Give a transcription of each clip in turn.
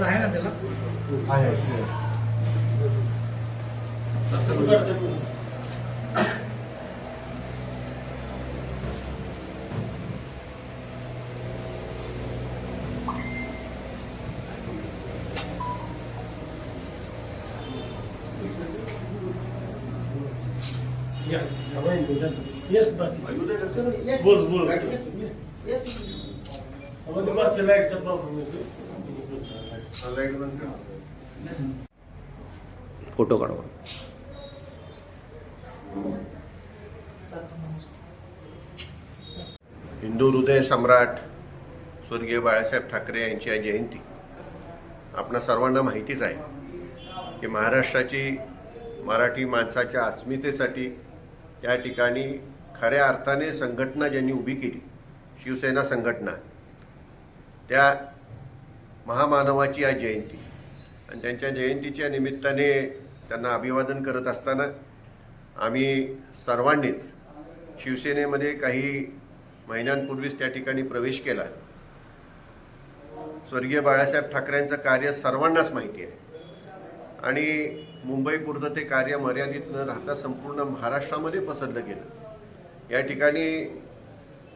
वर आहे ना त्याला? आहे. बोल बोल. येतो फोटो काढवा हिंदू हृदय सम्राट स्वर्गीय बाळासाहेब ठाकरे यांची आज जयंती. आपणा सर्वांना माहितीच आहे की महाराष्ट्राची मराठी माणसाच्या अस्मितेसाठी त्या ठिकाणी खऱ्या अर्थाने संघटना ज्यांनी उभी केली शिवसेना संघटना त्या महामानवाची आज जयंती. आणि त्यांच्या जयंतीच्या निमित्ताने त्यांना अभिवादन करत असताना आम्ही सर्वांनीच शिवसेनेमध्ये काही महिन्यांपूर्वीच त्या ठिकाणी प्रवेश केला. स्वर्गीय बाळासाहेब ठाकरेंचं कार्य सर्वांनाच माहिती आहे. आणि मुंबईपुरतं ते कार्य मर्यादित न राहता संपूर्ण महाराष्ट्रामध्ये पसरलं गेलं. या ठिकाणी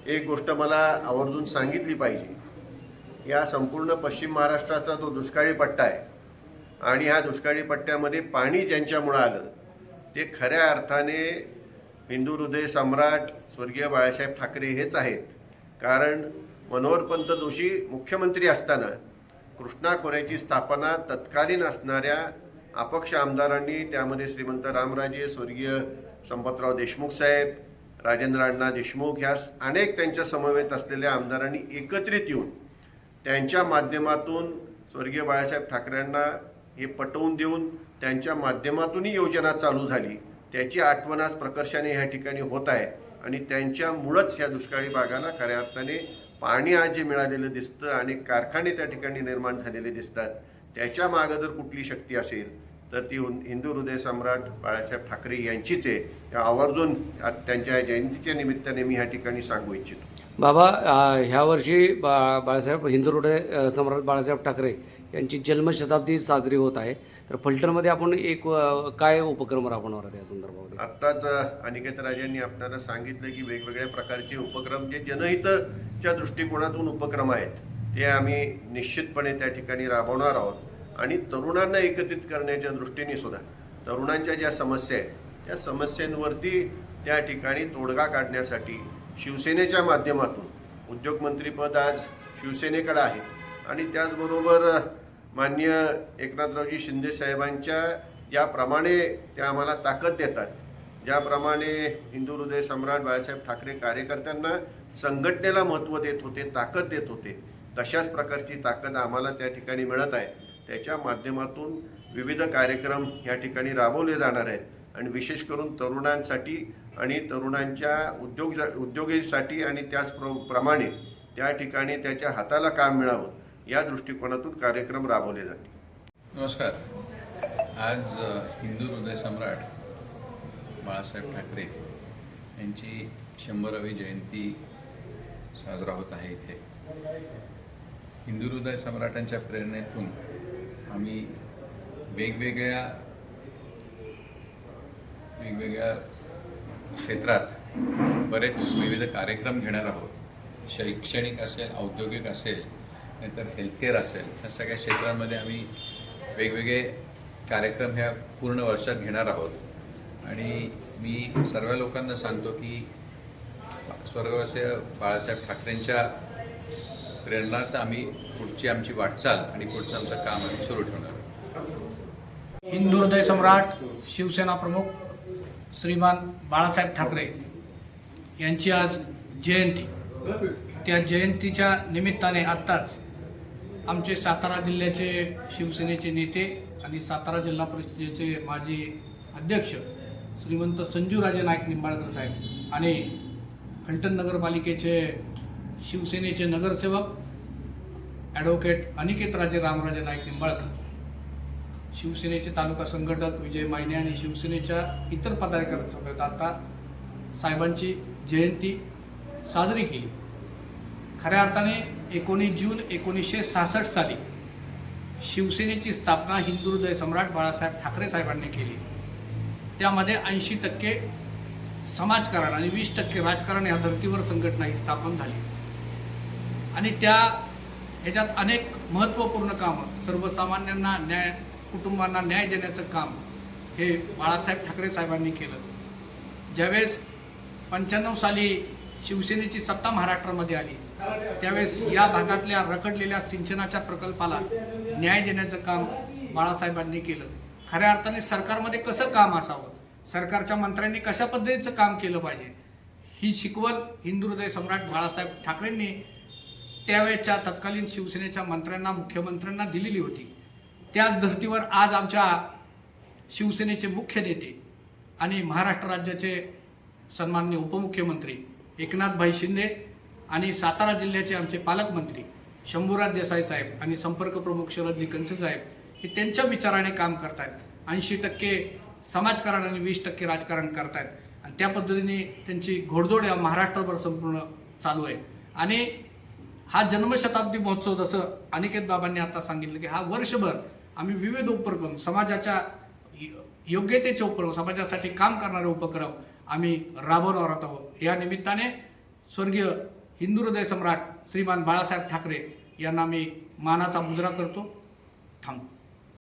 एक गोष्ट मला आवर्जून सांगितली पाहिजे. या संपूर्ण पश्चिम महाराष्ट्राचा जो दुष्काळी पट्टा आहे आणि ह्या दुष्काळी पट्ट्यामध्ये पाणी ज्यांच्यामुळं आलं ते खऱ्या अर्थाने हिंदू हृदय सम्राट स्वर्गीय बाळासाहेब ठाकरे हेच आहेत. कारण मनोहरपंत जोशी मुख्यमंत्री असताना कृष्णा खोऱ्याची स्थापना तत्कालीन असणाऱ्या अपक्ष आमदारांनी त्यामध्ये श्रीमंत रामराजे स्वर्गीय संपतराव देशमुख साहेब राजेंद्र अण्णा देशमुख ह्या अनेक त्यांच्या समवेत असलेल्या आमदारांनी एकत्रित येऊन त्यांच्या माध्यमातून स्वर्गीय बाळासाहेब ठाकरेंना हे पटवून देऊन त्यांच्या माध्यमातूनही योजना चालू झाली. त्याची आठवण आज प्रकर्षाने ह्या ठिकाणी होत आहे. आणि त्यांच्यामुळंच या दुष्काळी भागाला खऱ्या अर्थाने पाणी आज जे मिळालेलं दिसतं आणि कारखाने त्या ठिकाणी निर्माण झालेले दिसतात त्याच्या मागं जर कुठली शक्ती असेल तर ती हिंदू हृदय सम्राट बाळासाहेब ठाकरे यांचीच आहे. आवर्जून त्यांच्या जयंतीच्या निमित्ताने मी ह्या ठिकाणी सांगू इच्छितो. बाबा ह्यावर्षी बा बाळासाहेब हिंदू हृदय सम्राट बाळासाहेब ठाकरे यांची जन्मशताब्दी साजरी होत आहे. तर फलटणमध्ये आपण एक काय उपक्रम राबवणार आहात या संदर्भामध्ये? आत्ताच अनिकेत राजांनी आपल्याला सांगितलं की वेगवेगळ्या प्रकारचे उपक्रम जे जनहितच्या दृष्टिकोनातून उपक्रम आहेत ते आम्ही निश्चितपणे त्या ठिकाणी राबवणार आहोत. आणि तरुणांना एकत्रित करण्याच्या दृष्टीने सुद्धा तरुणांच्या ज्या समस्या आहेत त्या समस्यांवरती त्या ठिकाणी तोडगा काढण्यासाठी शिवसेनेच्या माध्यमातून उद्योगमंत्रीपद आज शिवसेनेकडे आहे. आणि त्याचबरोबर माननीय मान्य एकनाथरावजी शिंदे साहेबांच्या ज्याप्रमाणे त्या आम्हाला ताकद देतात. ज्याप्रमाणे हिंदू हृदय सम्राट बाळासाहेब ठाकरे कार्यकर्त्यांना संघटनेला महत्त्व देत होते ताकद देत होते तशाच प्रकारची ताकद आम्हाला त्या ठिकाणी मिळत आहे. त्याच्या माध्यमातून विविध कार्यक्रम या ठिकाणी राबवले जाणार आहेत. आणि विशेष करून तरुणांसाठी आणि तरुणांच्या उद्योग उद्योगीसाठी आणि त्याच प्र- प्रमाणे त्या ठिकाणी त्याच्या हाताला काम मिळावं या दृष्टिकोनातून कार्यक्रम राबवले जाते नमस्कार. आज हिंदू हृदय सम्राट बाळासाहेब ठाकरे यांची शंभरावी जयंती साजरा होत आहे इथे. हिंदू हृदय सम्राटांच्या प्रेरणेतून आम्ही वेगवेगळ्या वेगवेगळ्या क्षेत्रात बरेच विविध कार्यक्रम घेणार आहोत. शैक्षणिक असेल औद्योगिक असेल नाहीतर हेल्थकेअर असेल ह्या सगळ्या क्षेत्रांमध्ये आम्ही वेगवेगळे कार्यक्रम ह्या पूर्ण वर्षात घेणार आहोत. आणि मी सर्व लोकांना सांगतो की स्वर्गवासीय बाळासाहेब ठाकरेंच्या प्रेरणार्थ आम्ही पुढची आमची वाटचाल आणि पुढचं आमचं काम आम्ही सुरू ठेवणार हिंदू हृदय सम्राट शिवसेना प्रमुख श्रीमान बाळासाहेब ठाकरे यांची आज जयंती. त्या जयंतीच्या निमित्ताने आत्ताच आमचे सातारा जिल्ह्याचे शिवसेनेचे नेते आणि सातारा जिल्हा परिषदेचे माजी अध्यक्ष श्रीमंत संजूराजे नाईक निंबाळकर साहेब आणि फलटण नगरपालिकेचे शिवसेनेचे नगरसेवक ॲडव्होकेट अनिकेत राजे रामराजे नाईक निंबाळकर. शिवसेनेचे तालुका संघटक विजय मायने आणि शिवसेनेच्या इतर पदाधिकाऱ्यांसोबत आता साहेबांची जयंती साजरी केली. खऱ्या अर्थाने एकोणीस जून एकोणीसशे सहासष्ट साली शिवसेनेची स्थापना हिंदू हृदय सम्राट बाळासाहेब ठाकरे साहेबांनी केली. त्यामध्ये ऐंशी टक्के समाजकारण आणि वीस टक्के राजकारण या धर्तीवर संघटना ही स्थापन झाली. आणि त्या ह्याच्यात अनेक महत्त्वपूर्ण कामं सर्वसामान्यांना न्याय कुटुंबांना न्याय देण्याचं काम हे बाळासाहेब ठाकरे साहेबांनी केलं. ज्यावेळेस पंच्याण्णव साली शिवसेनेची सत्ता महाराष्ट्रामध्ये आली त्यावेळेस या भागातल्या रखडलेल्या सिंचनाच्या प्रकल्पाला न्याय देण्याचं काम बाळासाहेबांनी केलं. खऱ्या अर्थाने सरकारमध्ये कसं काम असावं? सरकारच्या मंत्र्यांनी कशा पद्धतीचं काम केलं पाहिजे? ही शिकवण हिंदू हृदय सम्राट बाळासाहेब ठाकरेंनी त्यावेळेच्या तत्कालीन शिवसेनेच्या मंत्र्यांना मुख्यमंत्र्यांना दिलेली होती. त्याच धर्तीवर आज आमच्या शिवसेनेचे मुख्य नेते आणि महाराष्ट्र राज्याचे सन्माननीय उपमुख्यमंत्री एकनाथभाई शिंदे आणि सातारा जिल्ह्याचे आमचे पालकमंत्री शंभूराज देसाई साहेब आणि संपर्क प्रमुख शरदजी कंसे साहेब हे त्यांच्या विचाराने काम करतायत. ऐंशी टक्के समाजकारण आणि वीस टक्के राजकारण करतायत. आणि त्या पद्धतीने त्यांची घोडदोड या महाराष्ट्रभर संपूर्ण चालू आहे. आणि हा जन्मशताब्दी महोत्सव जसं अनिकेत बाबांनी आता सांगितलं की हा वर्षभर आम्ही विविध उपक्रम समाजाच्या य- योग्यतेचे उपक्रम समाजासाठी काम करणारे उपक्रम आम्ही राबवणार आहोत. या निमित्ताने स्वर्गीय हिंदू हृदय सम्राट श्रीमान बाळासाहेब ठाकरे यांना मी मानाचा मुजरा करतो. थांबतो